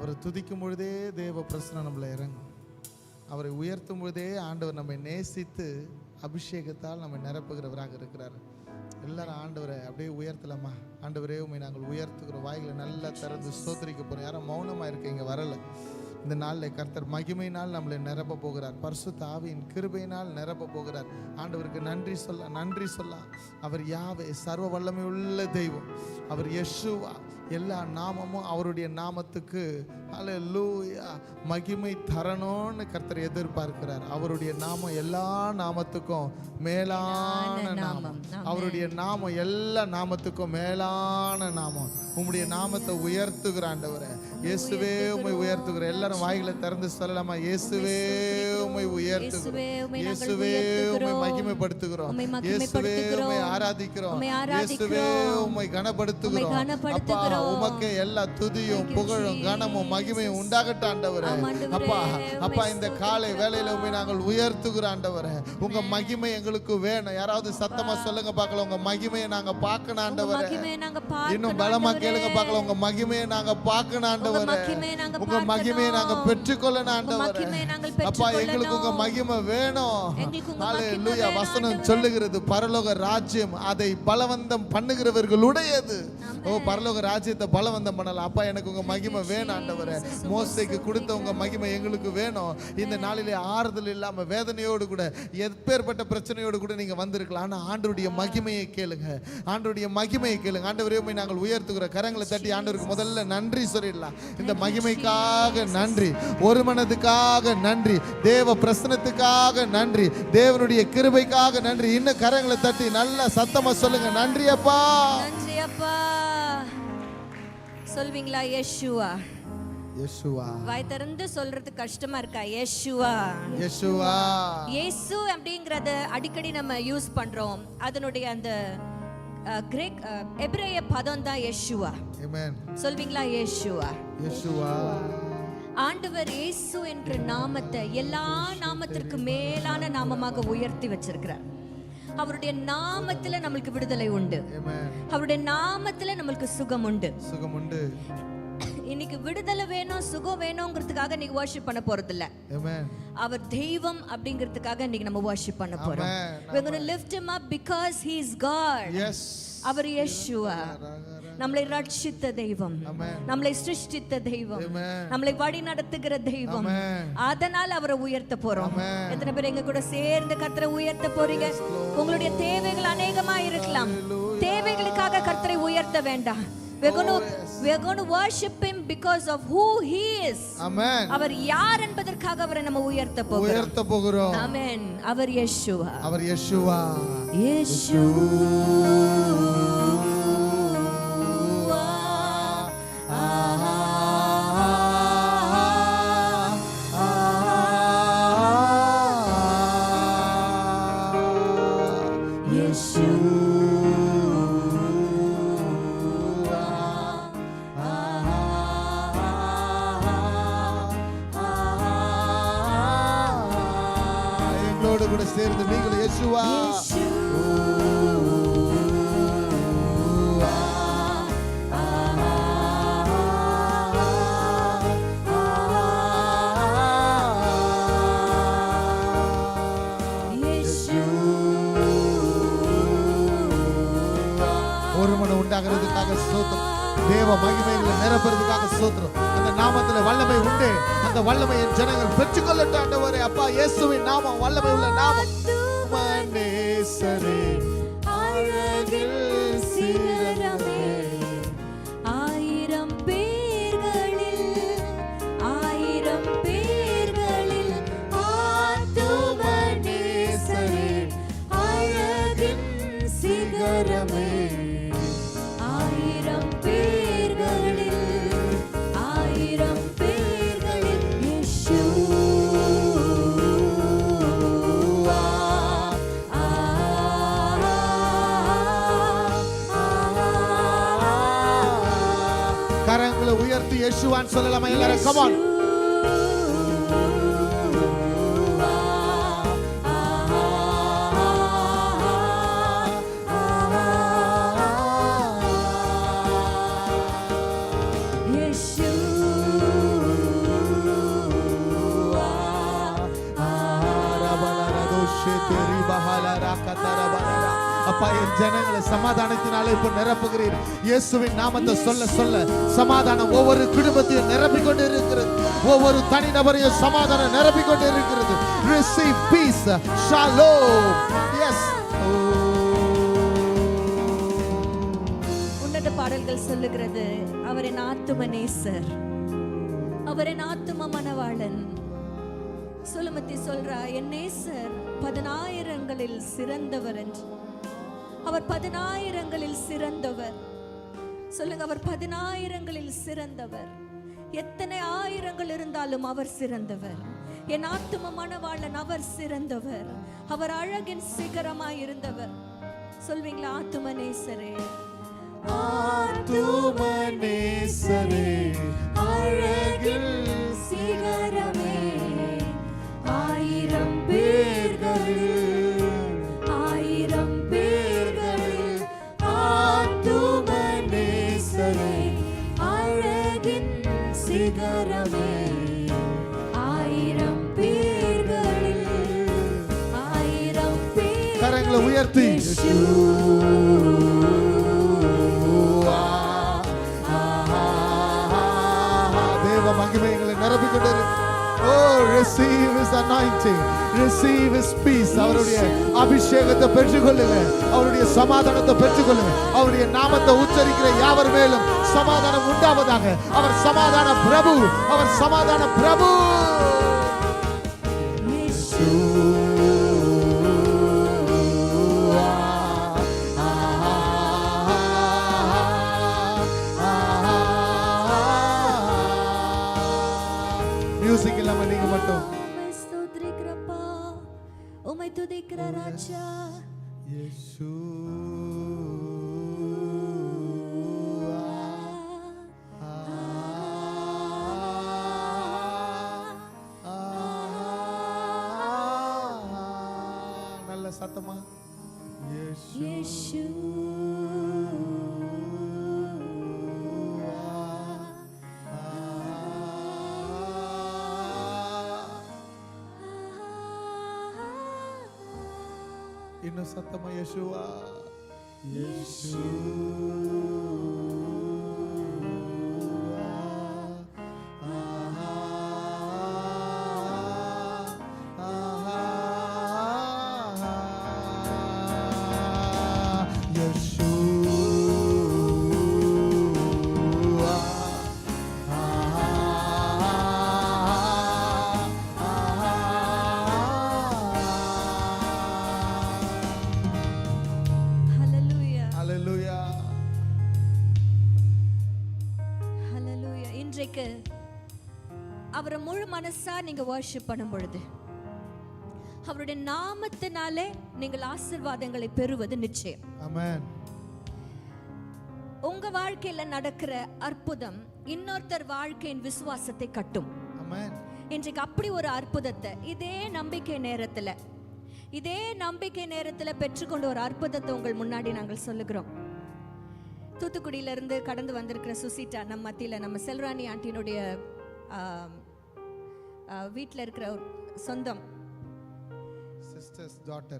அவரை துதிக்கும் பொழுதே தேவ பிரசனம் நம்மளை இறங்கும். அவரை உயர்த்தும் பொழுதே ஆண்டவர் நம்மை நேசித்து அபிஷேகத்தால் நம்மை நிரப்புகிறவராக இருக்கிறார். எல்லாரும் ஆண்டவரை அப்படியே உயர்த்தலாமா? ஆண்டவரே உண்மை நாங்கள் உயர்த்துகிறோம். வாய்களை நல்லா திறந்து ஸ்தோத்திரிக்க போகிறோம் யாரும் மௌனமாக இருக்கீங்க வரல. இந்த நாளில் கர்த்தர் மகிமையினால் நம்மளை நிரப்ப போகிறார். பர்சு தாவியின் கிருபையினால் நிரப்ப போகிறார். ஆண்டவருக்கு நன்றி சொல்ல நன்றி சொல்ல. அவர் யாவே சர்வ வல்லமை உள்ள தெய்வம். அவர் யெஷுவா எல்லா நாமமும் அவருடைய நாமத்துக்கு அல்லேலூயா மகிமை தரணும்னு கர்த்தர் எதிர்பார்க்கிறார். அவருடைய நாமம் எல்லா நாமத்துக்கும் மேலான நாமம். அவருடைய நாமம் எல்லா நாமத்துக்கும் மேலான நாமம். உம்முடைய நாமத்தை உயர்த்துகிற ஆண்டவரே. இயேசுவே உம்மை உயர்த்துகிற எல்லாரும் வாய்களை திறந்து சொல்லலாமா? இயேசுவே உம்மை உயர்த்துகிறோம். இயேசுவே, உயர்த்துகிறோம். மகிமைப்படுத்துகிறோம். இயேசுவே. உம்மை ஆராதிக்கிறோம். இயேசுவே. உம்மை கனப்படுத்துகிறோம். அப்பா கனப்படுத்துகிறோம். உமக்கு எல்லா துதியும் புகழும். கனமும் மகிமையும் உண்டாகட்டும் ஆண்டவரே. அப்பா அப்பா இந்த காலை. வேலையில உண்மை நாங்கள் உயர்த்துகிற ஆண்டவரே. உங்க மகிமை எங்களுக்கு வேணும். யாராவது சத்தமா சொல்லுங்க பார்க்கலாம். உங்க மகிமையை நாங்க பார்க்கணும் ஆண்டவரே. இன்னும் பலமா. கேளுங்க பார்க்கலாம். உங்க மகிமையை நாங்க பார்க்கணும் ஆண்டவரே. உங்க மகிமையை நாங்க. பெற்றுக்கொள்ளணும் ஆண்டவரே. அப்பா எங்களுக்கு உங்க. மகிமை வேணும். வசனம். சொல்லுகிறது பரலோக ராஜ்யம் அதை பலவந்தம் பண்ணுகிறவர்களுடையது. ஓ பரலோக ராஜ்யத்தை பலவந்தம் பண்ணலாம். அப்பா எனக்கு உங்க மகிமை வேணும் ஆண்டவரே. மோசைக்கு கொடுத்த உங்க மகிமை எங்களுக்கு வேணும். இந்த நாளிலே ஆறுதல் இல்லாம வேதனையோடு கூட எப்பேற்பட்ட பிரச்சனையோடு கூட நீங்க வந்திருக்கலாம். ஆனா ஆண்டவருடைய மகிமையை கேளுங்க. ஆண்டவருடைய மகிமையை கேளுங்க. ஆண்டவரே நாங்கள் உயர்த்துகிற கரங்களை தட்டி ஆண்டவருக்கு முதல்ல நன்றி சொல்லிடலாம். இந்த மகிமைக்காக நன்றி. ஒரு மனதுக்காக நன்றி. தேவ பிரசனத்துக்காக நன்றி. தேவனுடைய கிருபைக்காக நன்றி. இன்னும் கரங்களை தட்டி நல்லா சத்தமா சொல்லுங்க. நன்றி அப்பா நன்றி அப்பா சொல்வீங்களா யேசுவா யேசுவா வாய் திறந்து சொல்றது கஷ்டமா இருக்கா யேசுவா யேசுவா இயேசு அப்படிங்கறத அடிக்கடி நம்ம யூஸ் பண்றோம். அதனுடைய அந்த கிரேக் எபிரேய பதம் தான் யேசுவா ஆமென் சொல்வீங்களா யேசுவா யேசுவா ஆண்டவர் இயேசு என்ற நாமத்தை எல்லா நாமத்திற்கு மேலான நாமமாக உயர்த்தி வச்சிருக்கிறார். அவருடைய நாமத்துல நம்மளுக்கு விடுதலை உண்டு. அவருடைய நாமத்துல நம்மளுக்கு சுகம் உண்டு. சுகம் உண்டு. இன்னைக்கு விடுதலை வேணும் சுகம் வேணுங்கிறதுக்காக நீங்க வர்ஷிப் பண்ண போறது இல்ல அவர் தெய்வம் அப்படிங்கிறதுக்காக இன்னைக்கு நம்ம வர்ஷிப் பண்ண போறோம். We're going to lift him up because he is god. Yes our Yeshua நம்மளை ரட்சித்த தெய்வம். Amen. நம்மளை சிருஷ்டித்த தெய்வம். Amen. நம்மளை வழி நடத்துகிற தெய்வம். Amen. அதனால் அவரை உயர்த்த போறோம். Amen. எத்தனை பேர் எங்க கூட சேர்ந்து கர்த்தரை உயர்த்த போறீங்க? உங்களுடைய தேவைகள் அநேகமா இருக்கலாம். தேவைகளுக்காக கர்த்தரை உயர்த்த வேண்டாம். We're going to we're going to worship him because of who he is. ஆமென் அவர் யார் என்பதற்காக அவரை நம்ம உயர்த்த போகிறோம். உயர்த்த போகிறோம். ஆமென் அவர் யேசுவா. அவர் யேசுவா. எங்களோடு கூட சேர்ந்து நீங்கள் இயேசுவா. ஒரு மனம் உண்டாகிறதுக்காக சோத்திரம் தேவ மகிமைகளை நிரப்புறதுக்காக சோத்திரம் நாமத்துல வல்லமை உண்டு. அந்த வல்லமை என் ஜனங்கள் பெற்றுக்கொள்ளட்டும் ஆண்டவரே. அப்பா இயேசுவின் நாமம் வல்லமை உள்ள நாமம். மனேசரே இயேசுவான்னு சொல்லலாமா எல்லாரும் கமான் அப்பா என் ஜனங்களை சமாதானத்தினாலே இப்போ நிரப்புகிறீர். இயேசுவின் நாமத்தை சொல்ல சொல்ல சமாதானம் ஒவ்வொரு குடும்பத்தையும் நிரப்பிக் கொண்டு இருக்கிறது ஒவ்வொரு தனிநபரையும் சமாதானம் நிரப்பிக் கொண்டு இருக்கிறது receive பீஸ் shalom. எஸ் உன்னத பாடல்கள் சொல்லுகிறது அவரின் ஆத்தும நேசர் அவரின் ஆத்தும மனவாளன் சுலமத்தி சொல்றா என் நேசர் பதினாயிரங்களில் சிறந்தவர் என்று. அவர் பதினாயிரங்களில் சிறந்தவர். சொல்லுங்க அவர் பதினாயிரங்களில் சிறந்தவர். எத்தனை ஆயிரங்கள் இருந்தாலும் அவர் சிறந்தவர். என் ஆத்தும மனவாளன் அவர் சிறந்தவர். அவர் அழகின் சிகரமாய் இருந்தவர். சொல்வீங்களா ஆத்தும நேசரே? ஆத்துமநேசரே, உயர்த்தி தேவ மகிமை எங்களை நிரப்பிக்கொண்டது oh receive his anointing. Receive அவருடைய அபிஷேகத்தை பெற்றுக்கொள்ளுங்க. அவருடைய சமாதானத்தை பெற்றுக்கொள்ளுங்க. அவருடைய நாமத்தை உச்சரிக்கிற யாவர் மேலும் சமாதானம் உண்டாவதாக. அவர் சமாதான பிரபு. அவர் சமாதான பிரபு. ராஜா நல்ல சத்தமா. இயேசு இன்னும் சத்தமா யேசுவா ஹalleluya மனசா நீங்க வர்ஷிப் பண்ணும் பொழுது அவருடைய நாமத்தினாலே நீங்கள் ஆசீர்வாதங்களை பெறுவது நிச்சயம். உங்க வாழ்க்கையில நடக்கிற அற்புதம் இன்னொருத்தர் வாழ்க்கையின் விசுவாசத்தை கட்டும். இன்றைக்கு அப்படி ஒரு அற்புதத்தை இதே நம்பிக்கை நேரத்துல இதே நம்பிக்கை நேரத்துல பெற்றுக்கொண்ட ஒரு அற்புதத்தை உங்கள் முன்னாடி நாங்கள் சொல்லுகிறோம் தூத்துக்குடியில இருந்து கடந்து வந்திருக்கிற சுசிட்டா நம்ம மத்தியில நம்ம செல்ராணி ஆண்டியினுடைய வீட்டில் இருக்கிற ஒரு சொந்தம்.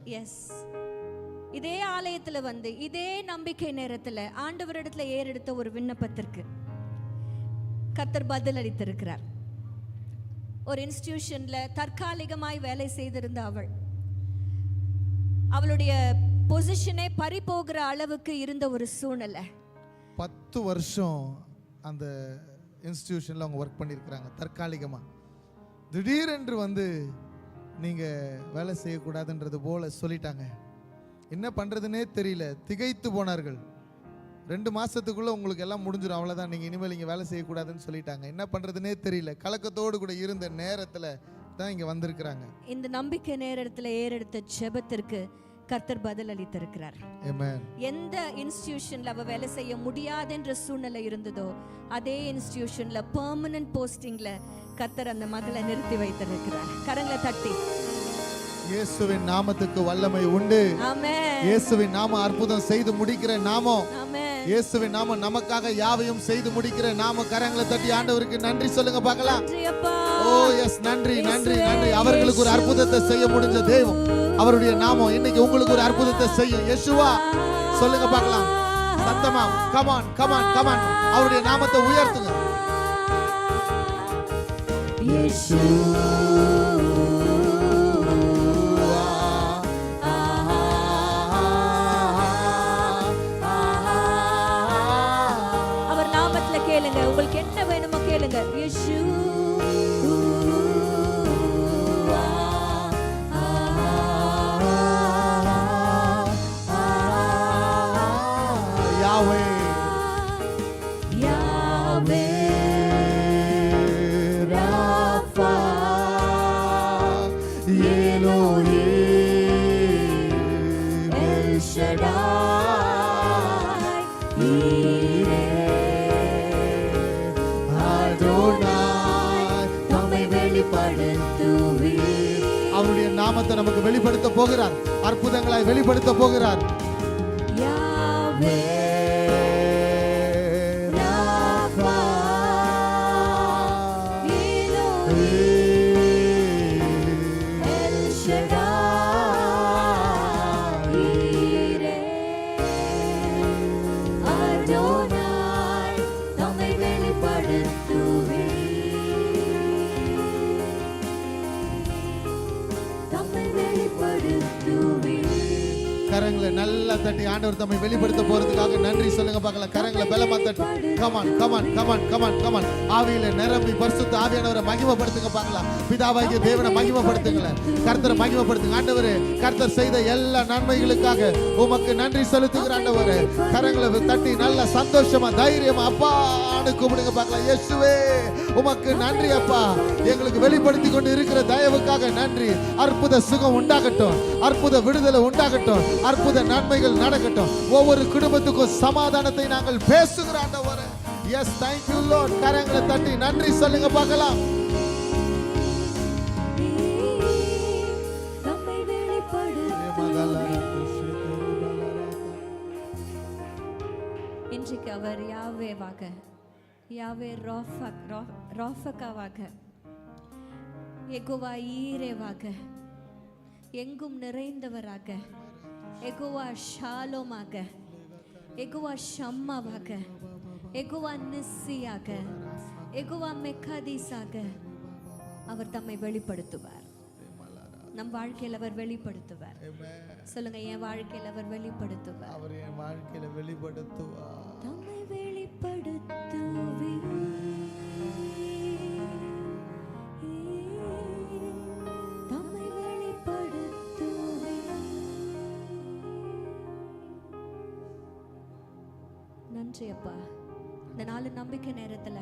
எஸ் இதே ஆலயத்துல வந்து இதே நம்பிக்கை நேரத்துல ஆண்டவரிடத்துல ஏறெடுத்த ஒரு விண்ணப்பத்திற்கு கத்தர் பதில் அளித்திருக்கிறார் ஒரு இன்ஸ்டிடியூஷன்ல தற்காலிகமாய் வேலை செய்திருந்த அவள். அவளுடைய பொசிஷனே பறி போகிற அளவுக்கு இருந்த ஒரு சூழ்நிலை. பத்து வருஷம் அந்த இன்ஸ்டிடியூஷனில் அவங்க ஒர்க் பண்ணியிருக்கிறாங்க தற்காலிகமாக திடீரென்று வந்து நீங்கள் வேலை செய்யக்கூடாதுன்றது போல சொல்லிட்டாங்க. என்ன பண்ணுறதுனே தெரியல. திகைத்து போனார்கள். ரெண்டு மாசத்துக்குள்ள உங்களுக்கு எல்லாம் முடிஞ்சிடும் அவ்வளோதான் நீங்கள் இனிமேல் இங்கே வேலை செய்யக்கூடாதுன்னு சொல்லிட்டாங்க. என்ன பண்ணுறதுனே தெரியல. கலக்கத்தோடு கூட இருந்த நேரத்தில் தான் இங்கே வந்திருக்கிறாங்க. இந்த நம்பிக்கை நேரத்துல ஏறெடுத்த ஜெபத்திற்கு கர்த்தர் பதில் அளித்திருக்கிறார். எந்த இன்ஸ்டிடியூஷன்ல அவ வேலை செய்ய முடியாதுன்ற சூழ்நிலை இருந்ததோ அதே இன்ஸ்டிடியூஷன்ல பெர்மனன்ட் போஸ்டிங்ல கர்த்தர் அந்த மகளை நிறுத்தி வைத்திருக்கிறார். கரங்களை தட்டி. இயேசுவின் நாமத்துக்கு வல்லமை உண்டு. இயேசுவின் நாம அற்புதம் செய்து முடிக்கிற நாமம். இயேசுவின் நாம நமக்காக யாவையும் செய்து முடிக்கிற நாம கரங்களை தட்டி ஆண்டவருக்கு நன்றி சொல்லுங்க பார்க்கலாம். ஓ எஸ் நன்றி நன்றி நன்றி. அவர்களுக்கு ஒரு அற்புதத்தை செய்ய முடிஞ்ச தெய்வம். அவருடைய நாமம் இன்னைக்கு உங்களுக்கு ஒரு அற்புதத்தை செய்யும் யெஷுவா சொல்லுங்க பார்க்கலாம். சத்தமா கமான் கமான் கமான் அவருடைய நாமத்தை உயர்த்துங்க. அவர் நாமத்துல கேளுங்க. உங்களுக்கு என்ன வேணுமோ கேளுங்க. யேசு போகிறார். அற்புதங்களை வெளிப்படுத்த போகிறார். ஆண்டவர் தம்மை வெளிப்படுத்த போறதுக்காக நன்றி சொல்லுங்க பார்க்கலாம் கரங்களை பலமா தட்டி come on come on come on come on come on ஆவியில நிரம்பி பரிசுத்த ஆவியானவரை மகிமைப்படுத்துங்க பார்க்கலாம் பிதாவாகிய தேவனை மகிமைப்படுத்துங்களேன் கர்த்தரை மகிமைப்படுத்துங்க. ஆண்டவரே கர்த்தர் செய்த எல்லா நன்மைகளுக்காக உமக்கு நன்றி செலுத்துகிற ஆண்டவரே. கரங்களை தட்டி நல்ல சந்தோஷமா தைரியமா அப்பான்னு கூப்பிடுங்க பார்க்கலாம் இயேசுவே உமக்கு நன்றி அப்பா. எங்களுக்கு வெளிப்படுத்தி கொண்டு இருக்கிற தயவுக்காக நன்றி. அற்புத சுகம் உண்டாகட்டும். அற்புத விடுதலை உண்டாகட்டும். அற்புத நன்மைகள் நடக்கட்டும். ஒவ்வொரு குடும்பத்துக்கும் சமாதானத்தை நாங்கள் பேசுகிற ஆண்டவரே. எஸ் தேங்க்யூ லோட் கரங்களை தட்டி நன்றி சொல்லுங்க பார்க்கலாம். இன்றைக்கு அவர் யாவேவாக யாவே ரா- ராஃபக்காவாக எகுவா ஈரேவாக எங்கும் நிறைந்தவராக எகுவா ஷாலோமாக எகுவா ஷம்மாவாக எகுவா நிஸ்ஸியாக எகுவா மெக்காதீஸாக அவர் தம்மை வெளிப்படுத்துவார். நம் வாழ்க்கையில் அவர் வெளிப்படுத்துவார். சொல்லுங்க என் வாழ்க்கையில் அவர் வெளிப்படுத்துவார். அவர் என் வாழ்க்கையில வெளிப்படுத்துவா நன்றி அப்பா. இந்த நாலு நம்பிக்கை நேரத்துல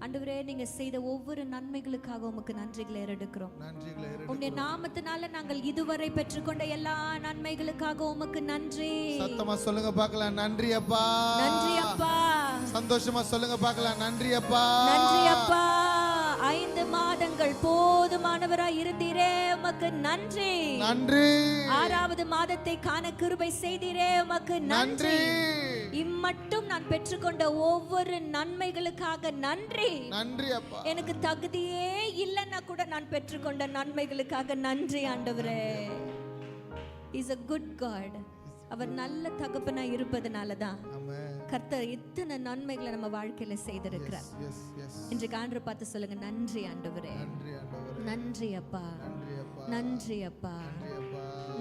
ஆண்டவரே நீங்க செய்த ஒவ்வொரு நன்மைகளுக்காக உமக்கு நன்றிகளை ஏறெடு- உன்னுடைய நாமத்தினால நாங்கள் இதுவரை பெற்றுக்கொண்ட எல்லா நன்மைகளுக்காக உமக்கு நன்றி. சத்தமா சொல்லுங்க பார்க்கலாம். நன்றி அப்பா. நன்றி அப்பா. சந்தோஷமா சொல்லுங்க பார்க்கலாம். நன்றி அப்பா. நன்றி அப்பா. ஐந்து மாதங்கள் போதுமானவராய் இருந்தீரே உமக்கு நன்றி. நன்றி. ஆறாவது மாதத்தை காண கிருபை செய்தீரே உமக்கு நன்றி. இம்மட்டும் நான் பெற்றுக்கொண்ட ஒவ்வொரு நன்மைகளுக்காக நன்றி. நன்றி அப்பா. எனக்கு தகுதியே இல்லைன்னா கூட நான் பெற்றுக்கொண்ட நன்மைகளுக்காக நன்றி ஆண்டவரே. இஸ் a குட் காட் அவர் நல்ல தகப்பனா இருப்பதனால தான் கர்த்தர் இத்தனை நன்மைகளை நம்ம வாழ்க்கையில செய்திருக்கிறார். இன்றைக்கு ஆண்டு பார்த்து சொல்லுங்க நன்றி ஆண்டவரே. நன்றி அப்பா. நன்றி அப்பா.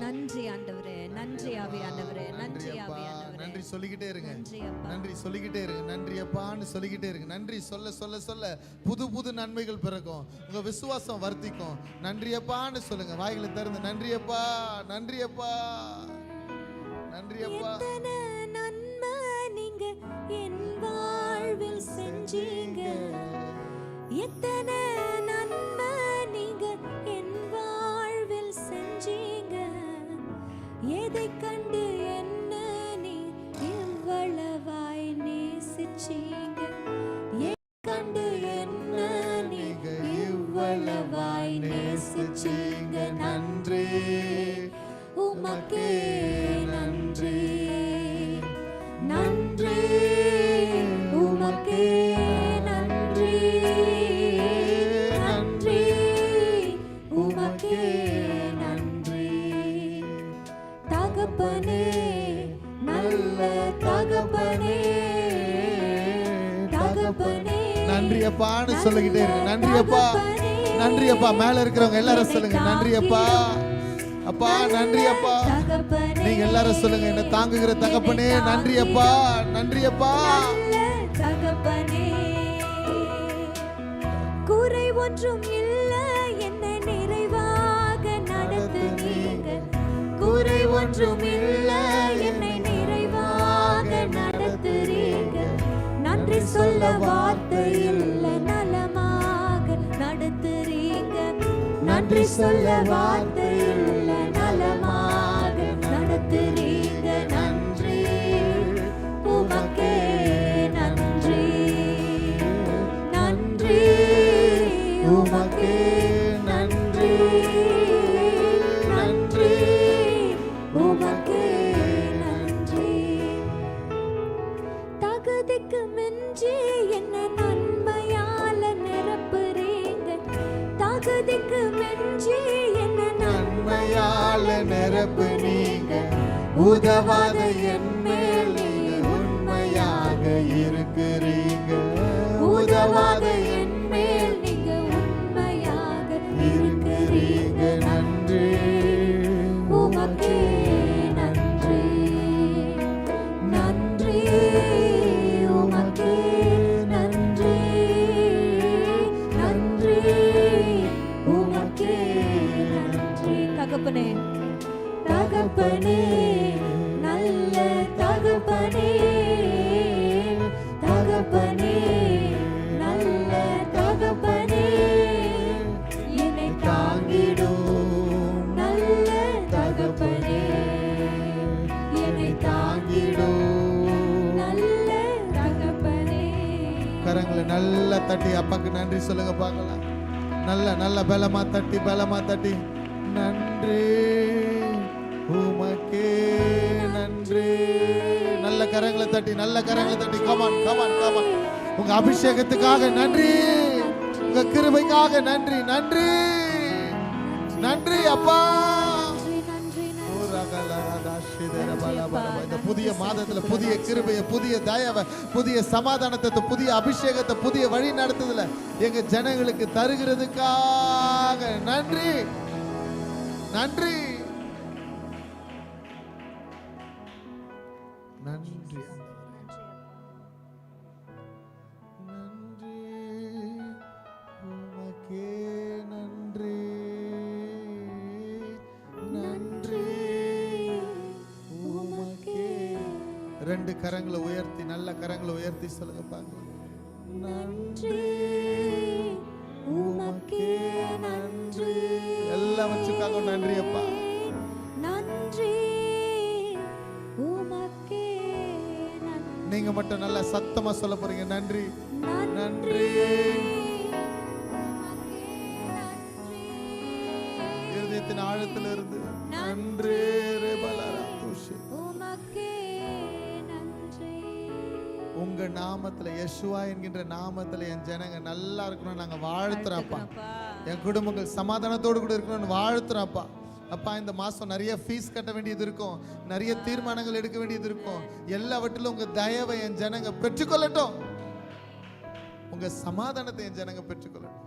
நன்றி ஆண்டவரே நன்றி ஆவியானவரே நன்றி ஆவியானவரே நன்றி சொல்லிக்கிட்டே இருங்க. நன்றி நன்றி சொல்லிக்கிட்டே இருங்க நன்றி அப்பான்னு சொல்லிக்கிட்டே இருங்க. நன்றி சொல்ல சொல்ல சொல்ல புது புது நன்மைகள் பிறக்கும். உங்க விசுவாசம் வர்த்திக்கும். நன்றி அப்பான்னு சொல்லுங்க வாய்களை திறந்து நன்றி அப்பா நன்றி அப்பா நன்றி அப்பா நன்மை நீங்க என் வாழ்வில் செஞ்சீங்க? எத்தனை கண்டு என்ன நீ? இவ்வளவாய் நேசிச்சீங்க. எதை கண்டு என்ன நீங்க இவ்வளவாய் நேசிச்சீங்க. நன்றி. உமக்கே நன்றியப்பான்னு சொல்லிக்கிட்டே இருக்கு. நன்றியப்பா. நன்றியப்பா. மேல இருக்கிறவங்க எல்லாரும் சொல்லுங்க. நன்றியப்பா. அப்பா நன்றியப்பா. நீங்க எல்லாரும் சொல்லுங்க. என்ன தாங்குகிற தகப்பனே நன்றியப்பா. நன்றியப்பா. குறை ஒன்றும் இல்ல. என்ன நிறைவாக நடத்துவீங்க குறை ஒன்றும் இல்ல. என்னை நிறைவாக நடத்துறீங்க நன்றி சொல்லவா? நன்றி சொல்ல வார்த்தை இல்ல நலமாக தட்டி அப்பாக்கு நன்றி சொல்லுங்க பார்க்கலாம். நல்ல நல்ல பலமா தட்டி பலமா தட்டி. நன்றி உமக்கே நன்றி. நல்ல கரங்களை தட்டி நல்ல கரங்களை தட்டி. கமான் கமான் கமான் உங்க அபிஷேகத்துக்காக நன்றி. உங்க கிருபைக்காக நன்றி நன்றி. நன்றி அப்பா. இந்த புதிய மாதத்துல புதிய கிருபைய புதிய தயவை புதிய சமாதானத்தை புதிய அபிஷேகத்தை புதிய வழி நடத்துதுல எங்க ஜனங்களுக்கு தருகிறதுக்காக. நன்றி நன்றி. நன்றி. சொல்லுங்க பாக்கலாம் நன்றி. உமக்கே நன்றி. எல்லாம் வச்சுக்காக நன்றி அப்பா. நன்றி. உமக்கே நீங்க மட்டும் நல்லா சத்தமா சொல்ல போறீங்க நன்றி. நன்றி. இருதயத்தின் ஆழத்துல இருந்து நன்றி. உங்க நாமத்துல யெஷுவா என்கின்ற நாமத்துல என் ஜனங்க நல்லா இருக்கணும் நாங்க வாழ்த்துறோம்ப்பா. என் குடும்பங்கள் சமாதானத்தோடு கூட இருக்கணும்னு வாழ்த்துறோம்ப்பா. அப்பா இந்த மாசம் நிறைய ஃபீஸ் கட்ட வேண்டியது இருக்கும். நிறைய தீர்மானங்கள் எடுக்க வேண்டியது இருக்கும். எல்லாவற்றிலும் உங்க தயவை என் ஜனங்க பெற்றுக்கொள்ளட்டும். உங்க சமாதானத்தை என் ஜனங்க பெற்றுக்கொள்ளட்டும்.